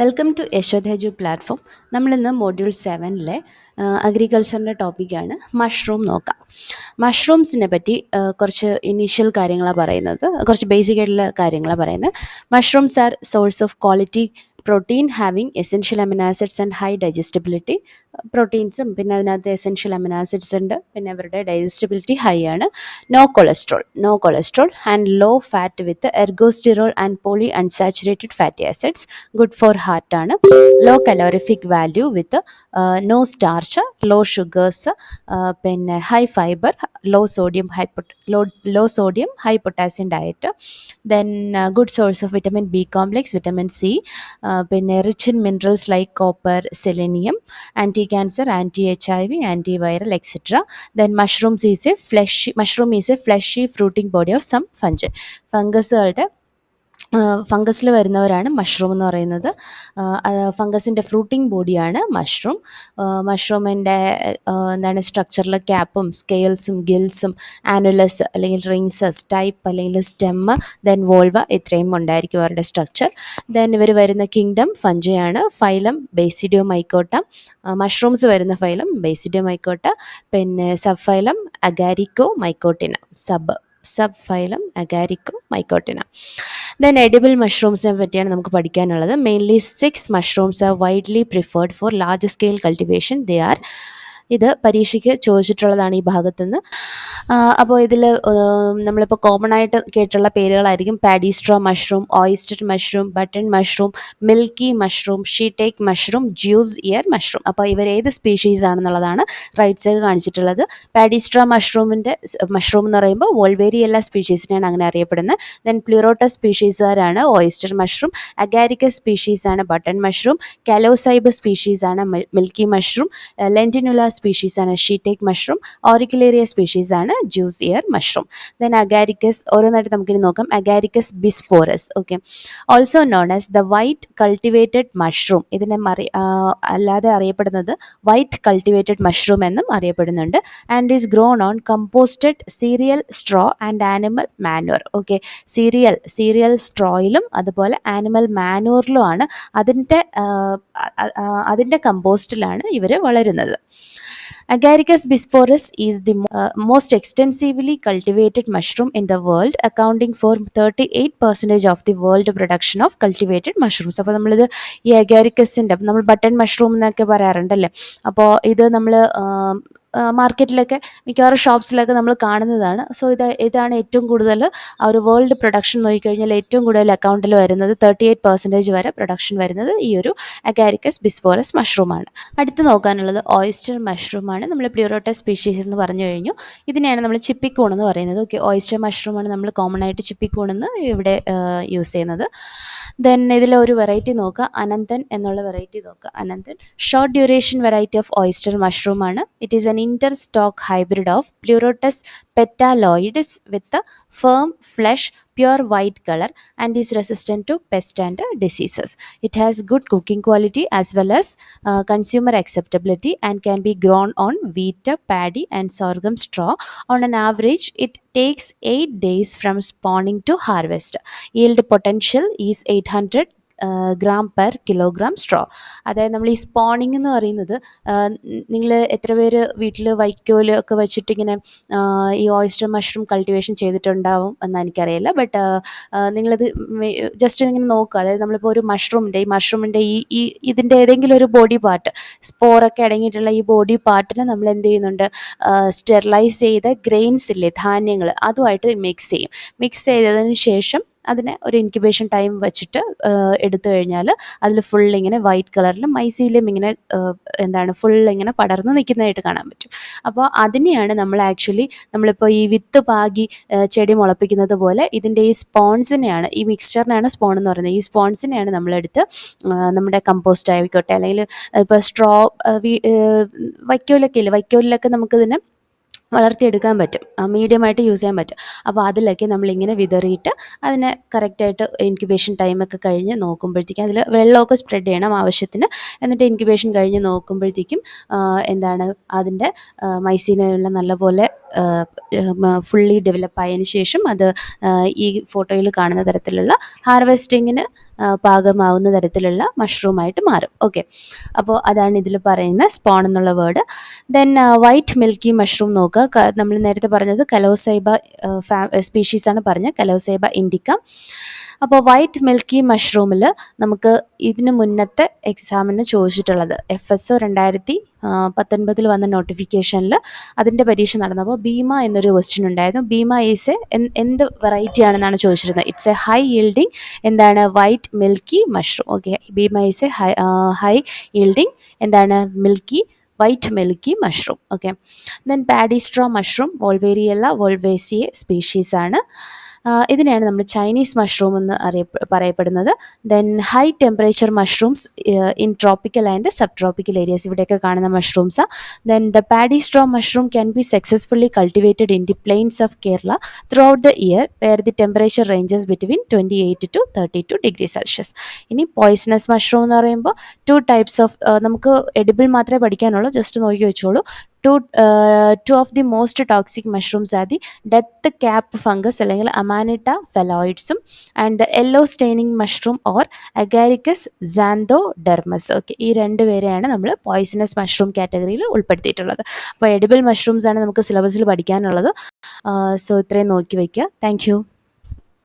Welcome to യശോധേജു platform നമ്മളിന്ന് module സെവനിലെ അഗ്രികൾച്ചറിന്റെ ടോപ്പിക്കാണ് മഷ്റൂം നോക്കാം. മഷ്റൂംസിനെ പറ്റി കുറച്ച് ഇനീഷ്യൽ കാര്യങ്ങളാണ് പറയുന്നത്. കുറച്ച് ബേസിക് ആയിട്ടുള്ള കാര്യങ്ങളാണ് പറയുന്നത്. Mushrooms are source of quality protein having essential amino acids and high digestibility പ്രോട്ടീൻസും പിന്നെ അതിനകത്ത് എസെൻഷ്യൽ അമിനോ ആസിഡ്സ് ഉണ്ട്. പിന്നെ അവരുടെ ഡൈജസ്റ്റബിലിറ്റി ഹൈ ആണ്. No cholesterol no cholesterol and low fat with ergosterol and polyunsaturated fatty acids good for heart ആണ് low calorific value with no starch low sugars പിന്നെ high fibre low sodium high low low sodium high potassium diet then good source of vitamin B complex vitamin C പിന്നെ rich in minerals like copper selenium anti cancer anti H I V anti viral etcetera then mushrooms is a flesh mushroom is a fleshy fruiting body of some fungi ഫംഗസുകളുടെ ഫംഗസിൽ വരുന്നവരാണ് mushroom എന്ന് പറയുന്നത്. ഫംഗസിന്റെ fruiting ബോഡിയാണ് mushroom. മഷ്റൂമിന്റെ എന്താണ് സ്ട്രക്ചറിൽ ക്യാപ്പും സ്കെയിൽസും ഗിൽസും ആനുലസ് അല്ലെങ്കിൽ റിങ്സസ് ടൈപ്പ് അല്ലെങ്കിൽ സ്റ്റെമ്മ് ദെൻ വോൾവ ഇത്രയും ഉണ്ടായിരിക്കും അവരുടെ സ്ട്രക്ചർ. ദെൻ ഇവർ വരുന്ന കിങ്ഡം ഫഞ്ചയാണ്. ഫൈലം ബേസിഡിയോ മൈക്കോട്ട മഷ്റൂംസ് വരുന്ന ഫൈലം ബേസിഡിയോ മൈക്കോട്ട പിന്നെ subphylum agaricomycotina sub subphylum agaricomycotina then edible മഷ്റൂംസിനെ പറ്റിയാണ് നമുക്ക് പഠിക്കാനുള്ളത്. Mainly six mushrooms are widely preferred for large scale cultivation they are ഇത് പരീക്ഷയ്ക്ക് ചോദിച്ചിട്ടുള്ളതാണ് ഈ ഭാഗത്തുനിന്ന്. അപ്പോൾ ഇതിൽ നമ്മളിപ്പോൾ കോമൺ ആയിട്ട് കേട്ടുള്ള പേരുകളായിരിക്കും paddy straw mushroom oyster mushroom button mushroom milky mushroom shiitake mushroom Jew's ear mushroom അപ്പോൾ ഇവർ ഏത് സ്പീഷീസ് ആണെന്നുള്ളതാണ് റൈറ്റ് സൈഡ് കാണിച്ചിട്ടുള്ളത്. പാഡിസ്ട്രോ മഷ്റൂമിന്റെ മഷ്റൂം എന്ന് പറയുമ്പോൾ വോൾവേരി എല്ലാ സ്പീഷീസിനെയാണ് അങ്ങനെ അറിയപ്പെടുന്നത്. ദെൻ പ്ലൂറോട്ടസ് സ്പീഷീസുകാരാണ് ഓയിസ്റ്റർ മഷ്റൂം അഗാരിക്കസ് സ്പീഷീസാണ് ബട്ടൺ മഷ്റൂം കലോസൈബ് സ്പീഷീസാണ് മിൽക്കി മഷ്റൂം ലെന്റിനുല സ്പീഷീസാണ് ഷീടേക്ക് മഷ്റൂം ഓറിക്കുലേറിയ സ്പീഷീസ് ആണ് Jew's ear mushroom. Then agaricus ഓരോന്നായിട്ട് നമുക്കിനി നോക്കാം. Agaricus bisporus okay also known as the white cultivated mushroom ഇതിനെ മറി അല്ലാതെ അറിയപ്പെടുന്നത് വൈറ്റ് കൾട്ടിവേറ്റഡ് മഷ്റൂം എന്നും അറിയപ്പെടുന്നുണ്ട്. And is grown on composted cereal straw and animal manure okay cereal cereal സ്ട്രോയിലും അതുപോലെ ആനിമൽ മാനുവറിലുമാണ് അതിന്റെ ആ, ആ, ആ, അതിന്റെ കമ്പോസ്റ്റിലാണ് ഇവർ വളരുന്നത്. Agaricus bisporus is the uh, most extensively cultivated mushroom in the world, accounting for 38% of the world production of cultivated mushrooms. അപ്പോൾ നമ്മളിത് ഈ അഗാരിക്കസിന്റെ നമ്മൾ ബട്ടൺ മഷ്റൂം എന്നൊക്കെ പറയാറുണ്ടല്ലേ അപ്പോൾ ഇത് നമ്മൾ മാർക്കറ്റിലൊക്കെ മിക്കവാറും ഷോപ്സിലൊക്കെ നമ്മൾ കാണുന്നതാണ്. സോ ഇത് ഇതാണ് ഏറ്റവും കൂടുതൽ ആ ഒരു വേൾഡ് പ്രൊഡക്ഷൻ നോക്കിക്കഴിഞ്ഞാൽ ഏറ്റവും കൂടുതൽ അക്കൗണ്ടിൽ വരുന്നത് തേർട്ടി എയ്റ്റ് പെർസെന്റേജ് വരെ പ്രൊഡക്ഷൻ വരുന്നത് ഈ ഒരു അഗാരിക്കസ് ബിസ്ഫോറസ് മഷ്റൂമാണ് അടുത്ത് നോക്കാനുള്ളത് ഓയിസ്റ്റർ മഷ്റൂമാണ് നമ്മൾ പ്യൂറോട്ട സ്പീഷീസ് എന്ന് പറഞ്ഞു കഴിഞ്ഞു. ഇതിനെയാണ് നമ്മൾ ചിപ്പിക്കൂൺ എന്ന് പറയുന്നത്. ഓക്കെ ഓയിസ്റ്റർ മഷ്റൂമാണ് നമ്മൾ കോമൺ ആയിട്ട് ചിപ്പിക്കൂൺ എന്ന് ഇവിടെ യൂസ് ചെയ്യുന്നത്. ദെൻ ഇതിലെ ഒരു വെറൈറ്റി നോക്കുക. അനന്തൻ എന്നുള്ള വെറൈറ്റി നോക്കുക. Ananthan. Short duration variety of oyster mushroom ആണ്. It is an inter stock hybrid of pleurotus petaloides with firm flesh pure white color and is resistant to pest and diseases. It has good cooking quality as well as uh, consumer acceptability and can be grown on wheat, paddy, and sorghum straw. On an average, it takes 8 days from spawning to harvest. Yield potential is 800 gram per kilogram straw. അതായത് നമ്മൾ ഈ spawning എന്ന് പറയുന്നത് നിങ്ങൾ എത്ര പേര് വീട്ടിൽ വൈക്കോൽ ഒക്കെ വെച്ചിട്ട് ഇങ്ങനെ ഈ ഓയിസ്റ്റർ മഷ്റൂം കൾട്ടിവേഷൻ ചെയ്തിട്ടുണ്ടാവും എന്ന് എനിക്കറിയില്ല. ബട്ട് നിങ്ങളത് ജസ്റ്റ് ഇങ്ങനെ നോക്കുക. അതായത് നമ്മളിപ്പോൾ ഒരു മഷ്റൂമിന്റെ ഈ മഷ്റൂമിന്റെ ഈ ഈ ഇതിന്റെ ഏതെങ്കിലും ഒരു ബോഡി പാർട്ട് സ്പോറൊക്കെ അടങ്ങിയിട്ടുള്ള ഈ ബോഡി പാർട്ടിനെ നമ്മൾ എന്ത് ചെയ്യുന്നുണ്ട് സ്റ്റെറിലൈസ് ചെയ്ത ഗ്രെയിൻസ് ഇല്ലേ ധാന്യങ്ങൾ അതുമായിട്ട് മിക്സ് ചെയ്യും. മിക്സ് ചെയ്തതിന് ശേഷം അതിനെ ഒരു ഇൻക്യുബേഷൻ ടൈം വെച്ചിട്ട് എടുത്തു കഴിഞ്ഞാൽ അതിൽ ഫുൾ ഇങ്ങനെ വൈറ്റ് കളറിലും മൈസീലും ഇങ്ങനെ എന്താണ് ഫുൾ ഇങ്ങനെ പടർന്ന് നിൽക്കുന്നതായിട്ട് കാണാൻ പറ്റും. അപ്പോൾ അതിനെയാണ് നമ്മൾ ആക്ച്വലി നമ്മളിപ്പോൾ ഈ വിത്ത് പാകി ചെടി മുളപ്പിക്കുന്നത് പോലെ ഇതിന്റെ ഈ സ്പോൺസിനെയാണ് ഈ മിക്സ്ചറിനാണ് സ്പോൺ എന്ന് പറയുന്നത്. ഈ സ്പോൺസിനെയാണ് നമ്മളെടുത്ത് നമ്മുടെ കമ്പോസ്റ്റ് ആയിക്കോട്ടെ അല്ലെങ്കിൽ ഇപ്പോൾ സ്ട്രോ വൈക്കോലൊക്കെ ഇല്ലേ? വൈക്കോലിലൊക്കെ നമുക്കിതിനെ വളർത്തിയെടുക്കാൻ പറ്റും. മീഡിയമായിട്ട് യൂസ് ചെയ്യാൻ പറ്റും. അപ്പോൾ അതിലൊക്കെ നമ്മളിങ്ങനെ വിതറിയിട്ട് അതിനെ കറക്റ്റായിട്ട് ഇൻക്യുബേഷൻ ടൈമൊക്കെ കഴിഞ്ഞ് നോക്കുമ്പോഴത്തേക്കും അതിൽ വെള്ളമൊക്കെ സ്പ്രെഡ് ചെയ്യണം ആവശ്യത്തിന്. എന്നിട്ട് ഇൻക്യുബേഷൻ കഴിഞ്ഞ് നോക്കുമ്പോഴത്തേക്കും എന്താണ് അതിന്റെ മൈസീനെല്ലാം നല്ലപോലെ ഫുള്ളി ഡെവലപ്പ് ആയതിനു ശേഷം അത് ഈ ഫോട്ടോയിൽ കാണുന്ന തരത്തിലുള്ള ഹാർവെസ്റ്റിങ്ങിന് പാകമാവുന്ന തരത്തിലുള്ള മഷ്റൂമായിട്ട് മാറും. ഓക്കെ അപ്പോൾ അതാണ് ഇതിൽ പറയുന്ന സ്പോൺ എന്നുള്ള word then white milky mushroom നോക്കുക. നമ്മൾ നേരത്തെ പറഞ്ഞത് കലോസൈബ സ്പീഷീസാണ് പറഞ്ഞത്. കലോസൈബ ഇൻഡിക്ക അപ്പോൾ വൈറ്റ് മിൽക്കി മഷ്റൂമിൽ നമുക്ക് ഇതിന് മുന്നത്തെ എക്സാമിന് ചോദിച്ചിട്ടുള്ളത്. എഫ് എസ് ഒ രണ്ടായിരത്തി പത്തൊൻപതിൽ വന്ന നോട്ടിഫിക്കേഷനിൽ അതിന്റെ പരീക്ഷ നടന്നപ്പോൾ ഭീമ എന്നൊരു ക്വസ്റ്റ്യൻ ഉണ്ടായിരുന്നു. ഭീമ ഈസ് എ എന്ത് വെറൈറ്റി ആണെന്നാണ് ചോദിച്ചിരുന്നത്. ഇറ്റ്സ് എ ഹൈ ഈൽഡിങ് എന്താണ് white milky mushroom okay Bheema is a high high yielding എന്താണ് milky white milky mushroom okay then paddy straw mushroom volvariella volvacea species ഇതിനെയാണ് നമ്മൾ ചൈനീസ് മഷ്റൂം എന്ന് അറിയപ്പെ പറയപ്പെടുന്നത്. Then high temperature mushrooms in tropical and subtropical areas ഇവിടെയൊക്കെ കാണുന്ന mushrooms then the paddy straw mushroom can be successfully cultivated in the plains of Kerala throughout the year where the temperature ranges between twenty eight to thirty two degree Celsius ഇനി poisonous mushroom എന്ന് പറയുമ്പോൾ two types of നമുക്ക് edible മാത്രമേ പഠിക്കാനുള്ളൂ. Just നോക്കി വെച്ചോളൂ. Two two of the most toxic mushrooms are the death cap fungus അല്ലെങ്കിൽ അമാനിട്ട ഫെലോയിഡ്സും and the yellow staining mushroom or agaricus xanthodermus okay ഈ രണ്ട് പേരെയാണ് നമ്മൾ പോയിസണസ് മഷ്റൂം കാറ്റഗറിയിൽ ഉൾപ്പെടുത്തിയിട്ടുള്ളത്. അപ്പോൾ എഡിബിൾ മഷ്റൂംസ് ആണ് നമുക്ക് സിലബസിൽ പഠിക്കാനുള്ളത്. സോ ഇത്രയും നോക്കി വയ്ക്കുക താങ്ക്